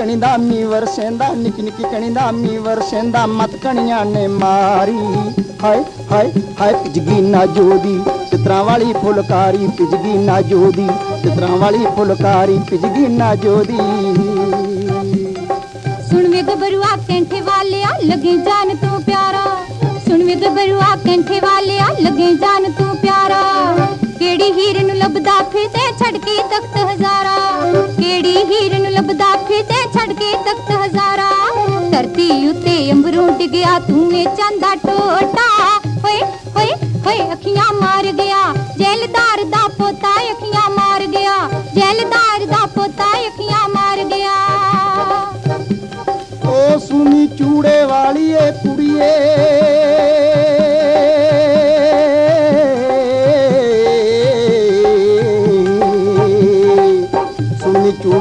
ਕਣੀ ਦਾ ਮੀ ਵਰਸੇਂਦਾ ਨਿੱਕੀ ਨਿੱਕੀ ਕਣੀ ਦਾ ਮੀ ਵਰਸੇਂਦਾ ਮਤ ਕਣੀਆਂ ਨੇ ਹਾਏ ਹਾਏ ਹਾਏ ਪਿਜਗੀ ਨਾ ਜੋਦੀ ਚਿਤਰਾਂ ਵਾਲੀ ਫੁਲਕਾਰੀ ਪਿਜਗੀ ਨਾ ਜੋਦੀ ਚਿਤਰਾਂ ਵਾਲੀ ਫੁਲਕਾਰੀ ਪਿਜਗੀ ਨਾ ਜੋਦੀ। ਸੁਣ ਵੇ ਗੱਭਰੂਆ ਕੈਂਠੇ ਵਾਲਿਆ, ਲੱਗੇ ਜਾਨ ਤੂੰ ਪਿਆਰਾ। ਸੁਣ ਵੇ ਗੱਭਰੂਆ ਕੈਂਠੇ ਵਾਲਿਆ, ਲੱਗੇ ਜਾਨ ਤੂੰ ਪਿਆਰਾ। ਕਿਹੜੀ ਹੀਰ ਨੂੰ ਲੱਭਦਾ ਫਿਰਦੇ ਛੱਡ ਕੇ ਤਖਤ ਹਜ਼ਾਰਾ। ਕਿਹੜੀ ਹੀਰ ਨੂੰ ਲੱਭਦਾ ਫਿਰਦੇ ਤਖਤ ਹਜ਼ਾਰਾ, ਧਰਤੀ ਉੱਤੇ ਅੰਬਰੋਂ ਡਿੱਗਿਆ, ਤੂੰ ਏ ਚੰਦਾ ਟੋਟਾ। ਹੋਏ ਹੋਏ ਹੋਏ, ਅੱਖੀਆਂ ਮਾਰ ਗਿਆ, ਜੈਲਦਾਰ ਦਾ ਪੋਤਾ ਅੱਖੀਆਂ ਮਾਰ ਗਿਆ, ਜੈਲਦਾਰ ਦਾ ਪੋਤਾ ਅੱਖੀਆਂ ਮਾਰ ਗਿਆ। ਓ ਸੁਣੀ ਚੂੜੇ ਵਾਲੀ ਏ ਕੁੜੀਏ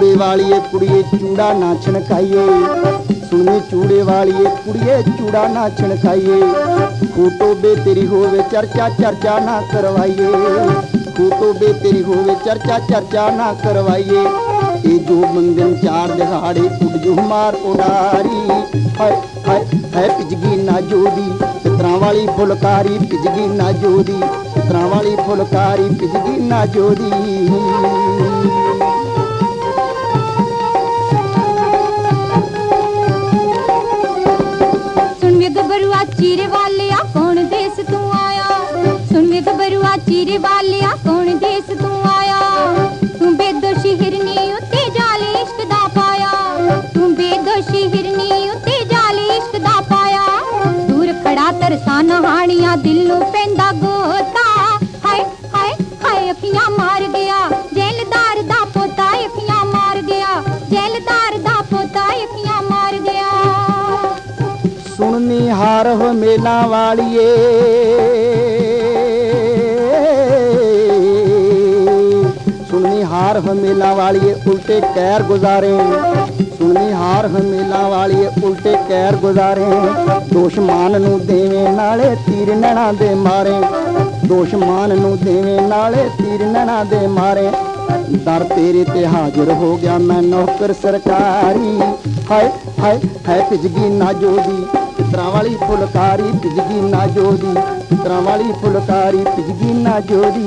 ਚੂੜੇ ਵਾਲੀ ਕੁੜੀਏ, ਚੂੜਾ ਨਾ ਛਣਕਾਈਏ। ਸੁਨੀ ਚੂੜੇ ਵਾਲੀ ਕੁੜੀਏ, ਚੂੜਾ ਨਾ ਛਣਕਾਈਏ। ਫੋਟੋ ਬੇ ਤੇਰੀ ਹੋਵੇ, ਚਰਚਾ ਚਰਚਾ ਨਾ ਕਰਵਾਈਏ। ਫੋਟੋ ਬੇ ਤੇਰੀ ਹੋਵੇ, ਚਰਚਾ ਚਰਚਾ ਨਾ ਕਰਵਾਈਏ। ਇਹ ਜੋ ਮੰਗਨ ਚਾਰ ਦਿਹਾੜੇ ਉੱਡ ਜੂ ਮਾਰ ਉਡਾਰੀ। ਹਾਏ ਹਾਏ ਹੈ ਪਿਜਗੀ ਨਾ ਜੋਦੀ। ਚਿਤਰਾਂ ਵਾਲੀ ਫੁਲਕਾਰੀ ਪਿਜਗੀ ਨਾ ਜੋਦੀ। ਚਿਤਰਾਂ ਵਾਲੀ ਫੁਲਕਾਰੀ ਪਿਜਗੀ ਨਾ ਜੋਦੀ। ਦੂਰ ਖੜਾ ਦਿਲ ਨੂੰ ਪੈਂਦਾ ਗੋਤਾ। ਹਾਏ ਹਾਏ ਹਾਏ, ਅੱਖੀਆਂ ਮਾਰ ਗਿਆ। ਜੈਲਦਾਰ ਦਾ ਪੋਤਾ ਅੱਖੀਆਂ ਮਾਰ ਗਿਆ। ਜੈਲਦਾਰ ਦਾ ਪੋਤਾ ਅੱਖੀਆਂ ਮਾਰ ਗਿਆ। ਸੁਣਨੀ ਹਾਰ ਹੋ ਮੇਲਾ ਵਾਲੀਏ। ਸੁਣਨੀ ਹਾਰ ਹੋ ਮੇਲਾ ਵਾਲੀਏ, ਉਲਟੇ ਕਹਿਰ ਗੁਜ਼ਾਰੇ ਸੁਣਨੀ ਹਾਰ ਵਾਲੀਏ ਉਲਟੇ ਕਹਿਰ ਗੁਜ਼ਾਰੇ। ਦੋਸ਼ਮਾਨ ਨੂੰ ਦੇਵੇਂ ਨਾਲੇ ਤੀਰ ਨਣਾ ਦੇ ਮਾਰੇ। ਦੋਸ਼ਮਾਨ ਨੂੰ ਦੇਵੇਂ ਨਾਲੇ ਤੀਰ ਨਣਾ ਦੇ ਮਾਰੇ। ਦਰ ਤੇਰੇ ਤੇ ਹਾਜ਼ਰ ਹੋ ਗਿਆ ਮੈਂ ਨੌਕਰ ਸਰਕਾਰੀ। ਹਾਏ ਹਾਏ ਹੈ ਪਿਜਗੀ ਨਾ ਜੋਦੀ ਤਰਾਂ ਵਾਲੀ ਫੁਲਕਾਰੀ ਪਿਜਗੀ ਨਾ ਜੋਦੀ ਚਿਤਰਾਂ ਵਾਲੀ ਫੁਲਕਾਰੀ ਪਿਜਗੀ ਨਾ ਜੋਦੀ